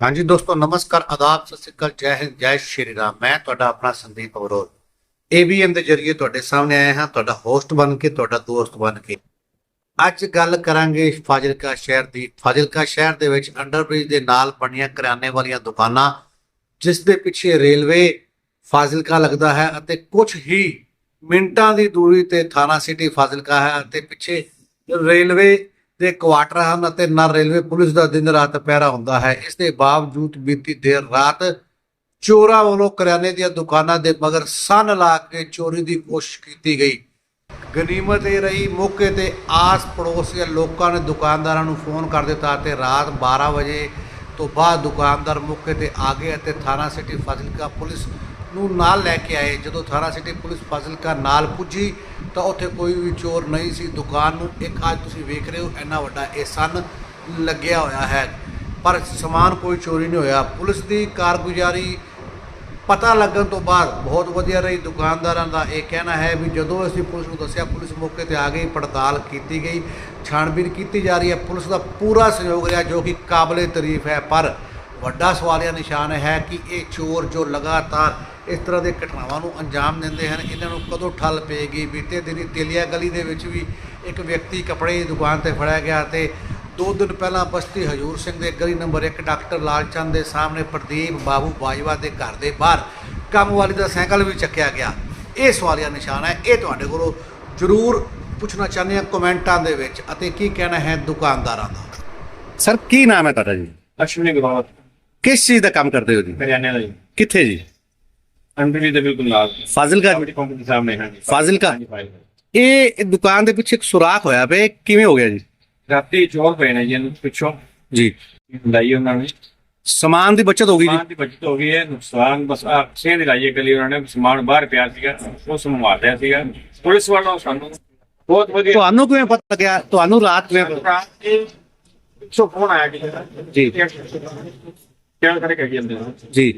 ਹਾਂਜੀ ਦੋਸਤੋ, ਨਮਸਕਾਰ, ਆਦਾਬ, ਸਤਿ ਸ੍ਰੀ ਅਕਾਲ, ਜੈ ਹਿੰਦ, ਜੈ ਸ਼੍ਰੀ ਰਾਮ। ਮੈਂ ਤੁਹਾਡਾ ਆਪਣਾ ਸੰਦੀਪ ਅਵਰੋਧ ABM ਦੇ ਜਰੀਏ ਤੁਹਾਡੇ ਸਾਹਮਣੇ ਆਏ ਹਾਂ, ਤੁਹਾਡਾ ਹੋਸਟ ਬਣ ਕੇ, ਤੁਹਾਡਾ ਦੋਸਤ ਬਣ ਕੇ। ਅੱਜ ਗੱਲ ਕਰਾਂਗੇ ਫਾਜ਼ਿਲਕਾ ਸ਼ਹਿਰ ਦੀ। ਫਾਜ਼ਿਲਕਾ ਸ਼ਹਿਰ ਦੇ ਵਿੱਚ ਅੰਡਰਬ੍ਰਿਜ ਦੇ ਨਾਲ ਬਣੀਆਂ ਕਰਿਆਨੇ ਵਾਲੀਆਂ ਦੁਕਾਨਾਂ, ਜਿਸ ਦੇ ਪਿੱਛੇ ਰੇਲਵੇ ਫਾਜ਼ਿਲਕਾ ਲੱਗਦਾ ਹੈ ਅਤੇ ਕੁਝ ਹੀ ਮਿੰਟਾਂ ਦੀ ਦੂਰੀ ਤੇ ਥਾਣਾ ਸਿਟੀ ਫਾਜ਼ਿਲਕਾ ਹੈ ਅਤੇ ਪਿੱਛੇ ਰੇਲਵੇ ਦੇ ਕੁਆਟਰ ਹਨ ਅਤੇ ਨਾਲ ਰੇਲਵੇ ਪੁਲਿਸ ਦਾ ਦਿਨ ਰਾਤ ਪਹਿਰਾ ਹੁੰਦਾ ਹੈ। ਇਸ ਦੇ ਬਾਵਜੂਦ ਬੀਤੀ ਦੇਰ ਰਾਤ ਚੋਰਾਂ ਵੱਲੋਂ ਕਰਿਆਨੇ ਦੀਆਂ ਦੁਕਾਨਾਂ ਦੇ ਮਗਰ ਸੰਨ ਲਾ ਕੇ ਚੋਰੀ ਦੀ ਕੋਸ਼ਿਸ਼ ਕੀਤੀ ਗਈ। ਗਨੀਮਤ ਇਹ ਰਹੀ, ਮੌਕੇ ਤੇ ਆਸ ਪੜੋਸ ਦੇ ਲੋਕਾਂ ਨੇ ਦੁਕਾਨਦਾਰਾਂ ਨੂੰ ਫੋਨ ਕਰ ਦਿੱਤਾ ਤੇ ਰਾਤ 12 ਵਜੇ ਤੋਂ ਬਾਅਦ ਦੁਕਾਨਦਾਰ ਮੌਕੇ ਤੇ ਆ ਗਏ ਅਤੇ ਥਾਣਾ ਸਿਟੀ ਫਾਜ਼ਿਲਕਾ ਪੁਲਿਸ ਨੂੰ ਨਾਲ ਲੈ ਕੇ ਆਏ। ਜਦੋਂ ਥਾਣਾ ਸਿਟੀ ਪੁਲਿਸ ਫਾਜ਼ਿਲਕਾ ਨਾਲ ਪੁੱਜੀ, ਤਾਂ ਉੱਥੇ ਕੋਈ ਵੀ ਚੋਰ ਨਹੀਂ ਸੀ। ਦੁਕਾਨ ਨੂੰ ਇੱਕ ਅੱਜ ਤੁਸੀਂ ਵੇਖ ਰਹੇ ਹੋ, ਇੰਨਾ ਵੱਡਾ ਇਹ ਸਨ ਲੱਗਿਆ ਹੋਇਆ ਹੈ। ਪਰ ਸਮਾਨ ਕੋਈ ਚੋਰੀ ਨਹੀਂ ਹੋਇਆ। ਪੁਲਿਸ ਦੀ ਕਾਰਗੁਜ਼ਾਰੀ ਪਤਾ ਲੱਗਣ ਤੋਂ ਬਾਅਦ ਬਹੁਤ ਵਧੀਆ ਰਹੀ। ਦੁਕਾਨਦਾਰਾਂ ਦਾ ਇਹ ਕਹਿਣਾ ਹੈ ਵੀ ਜਦੋਂ ਅਸੀਂ ਪੁਲਿਸ ਨੂੰ ਦੱਸਿਆ, ਪੁਲਿਸ ਮੌਕੇ ਤੇ ਆ ਗਈ, ਪੜਤਾਲ ਕੀਤੀ ਗਈ, ਛਾਣਬੀਨ ਕੀਤੀ ਜਾ ਰਹੀ ਹੈ। ਪੁਲਿਸ ਦਾ ਪੂਰਾ ਸਹਿਯੋਗ ਰਿਹਾ, ਜੋ ਕਿ ਕਾਬਲੇ ਤਾਰੀਫ ਹੈ। ਪਰ ਵੱਡਾ ਸਵਾਲੀਆ ਨਿਸ਼ਾਨ ਹੈ ਕਿ ਇਹ ਚੋਰ ਜੋ ਲਗਾਤਾਰ ਇਸ ਤਰ੍ਹਾਂ ਦੇ ਘਟਨਾਵਾਂ ਨੂੰ ਅੰਜਾਮ ਦਿੰਦੇ ਹਨ ਇਹਨਾਂ ਨੂੰ ਕਦੋਂ ਠੱਲ ਪਏਗੀ? ਬੀਤੇ ਦਿਨੀ ਤੇਲੀਆ ਗਲੀ ਦੇ ਵਿੱਚ ਵੀ ਇੱਕ ਵਿਅਕਤੀ ਕੱਪੜੇ ਦੀ ਦੁਕਾਨ ਤੇ ਫੜਿਆ ਗਿਆ ਤੇ ਦੋ ਦਿਨ ਪਹਿਲਾਂ ਬਸਤੀ ਹਜੂਰ ਸਿੰਘ ਦੇ ਗਲੀ ਨੰਬਰ 1 ਡਾਕਟਰ ਲਾਲਚੰਦ ਦੇ ਸਾਹਮਣੇ ਪ੍ਰਦੀਪ ਬਾਬੂ ਬਾਜਵਾ ਦੇ ਘਰ ਦੇ ਬਾਹਰ ਕੰਮ ਵਾਲੀ ਦਾ ਸਾਈਕਲ ਵੀ ਚੱਕਿਆ ਗਿਆ। ਇਹ ਸਵਾਲੀਆ ਨਿਸ਼ਾਨ ਹੈ ਇਹ ਤੁਹਾਡੇ ਕੋਲੋਂ ਜ਼ਰੂਰ ਪੁੱਛਣਾ ਚਾਹੁੰਦੇ ਹਾਂ ਕਮੈਂਟਾਂ ਦੇ ਵਿੱਚ ਅਤੇ ਕੀ ਕਹਿਣਾ ਹੈ ਦੁਕਾਨਦਾਰਾਂ ਦਾ? ਸਰ ਕੀ ਨਾਮ ਹੈ ਤੁਹਾਡਾ ਜੀ? ਅਸ਼ਵਨੀ ਗਰਾਵਤ ਕਿਸ ਚੀਜ਼ ਦਾ ਕੰਮ ਕਰਦੇ ਹੋ ਜੀ? ਹਰਿਆਣੇ ਦਾ ਜੀ। ਕਿੱਥੇ ਜੀ? ਅੰਡਰਵੀ ਦੇ ਬਿਲਕੁਲ ਨਾਲ। ਫਾਜ਼ਿਲਕਾ ਕਾਮੇਡੀ ਕੰਪਨੀ ਸਾਹਮਣੇ ਹਾਂ ਜੀ ਫਾਜ਼ਿਲਕਾ? ਇਹ ਦੁਕਾਨ ਦੇ ਪਿੱਛੇ ਇੱਕ ਸੁਰਾਖ ਹੋਇਆ ਪਿਆ ਇਹ ਕਿਵੇਂ ਹੋ ਗਿਆ ਜੀ? ਰਾਤੀ ਚੋਰ ਪਏ ਨੇ ਜੀ ਇਹਨੂੰ ਪਿੱਛੋਂ। ਜੀ। ਲਾਈ ਉਹਨਾਂ ਨੇ। ਸਮਾਨ ਦੀ ਬਚਤ ਹੋ ਗਈ ਜੀ? ਸਮਾਨ ਦੀ ਬਚਤ ਹੋ ਗਈ ਹੈ ਨੁਕਸਾਨ ਬਸ ਆ ਸੇਧ ਲਾਈਏ ਗਲੀ ਉਹਨਾਂ ਨੇ ਸਮਾਨ ਬਾਹਰ ਪਿਆ ਸੀਗਾ ਉਹ ਸੰਭਾਲ ਲਿਆ ਸੀਗਾ। ਪੁਲਿਸ ਵੱਲੋਂ ਸਾਨੂੰ ਬਹੁਤ ਵਧੀਆ ਤੁਹਾਨੂੰ ਕਿਵੇਂ ਪਤਾ ਲੱਗਿਆ? ਤੁਹਾਨੂੰ ਰਾਤ ਕਿਵੇਂ ਪਤਾ ਰਾਤ ਦੇ ਪਿੱਛੋਂ ਫੋਨ ਆਇਆ ਕਿ ਜੀ। ਕਿਹੜਾ ਕਰੇ ਜਾਂਦੇ ਜੀ।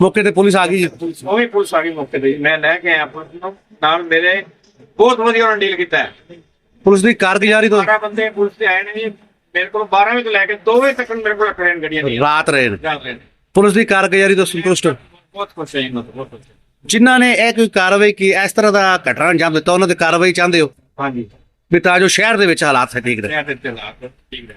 ਮੌਕੇ ਤੇ ਪੁਲਿਸ ਆ ਗਈ ਜੀ। ਉਹ ਵੀ ਪੁਲਿਸ ਆ ਗਈ ਮੌਕੇ ਤੇ। ਮੈਂ ਲੈ ਕੇ ਆਇਆ ਪੁਲਿਸ ਨੂੰ। ਨਾਲ ਮੇਰੇ ਬਹੁਤ ਵਧੀਆ ਉਹਨਾਂ ਡੀਲ ਕੀਤਾ ਹੈ। ਪੁਲਿਸ ਦੀ ਕਾਰਗੁਜ਼ਾਰੀ ਤੋਂ 12 ਬੰਦੇ ਪੁਲਿਸ ਤੇ ਆਏ ਨੇ ਜੀ। ਮੇਰੇ ਕੋਲ 12 ਵਜੇ ਤੋਂ ਲੈ ਕੇ 2 ਵਜੇ ਤੱਕ ਮੇਰੇ ਕੋਲ ਟ੍ਰੇਨ ਗੱਡੀਆਂ ਨਹੀਂ ਰਾਤ ਰਹੇ ਰਹੇ ਪੁਲਿਸ ਦੀ ਕਾਰਗੁਜ਼ਾਰੀ ਤੋਂ ਸੰਤੁਸ਼ਟ? ਬਹੁਤ ਖੁਸ਼ ਹਾਂ ਤਾਂ, ਬਹੁਤ ਖੁਸ਼। ਜਿਨ੍ਹਾਂ ਨੇ ਇਹ ਕੋਈ ਕਾਰਵਾਈ ਕੀ ਇਸ ਤਰ੍ਹਾਂ ਦਾ ਘਟਨਾ ਅੰਜਾਮ ਦਿੱਤਾ ਉਹਨਾਂ ਦੀ ਕਾਰਵਾਈ ਚਾਹੁੰਦੇ ਹੋ? ਹਾਂਜੀ। ਵੀ ਤਾਂ ਜੋ ਸ਼ਹਿਰ ਦੇ ਵਿੱਚ ਹਾਲਾਤ ਠੀਕ ਰਹੇ। ਮੈਂ ਤੇ ਤੇ ਲਾ ਕੇ ਠੀਕ ਹੈ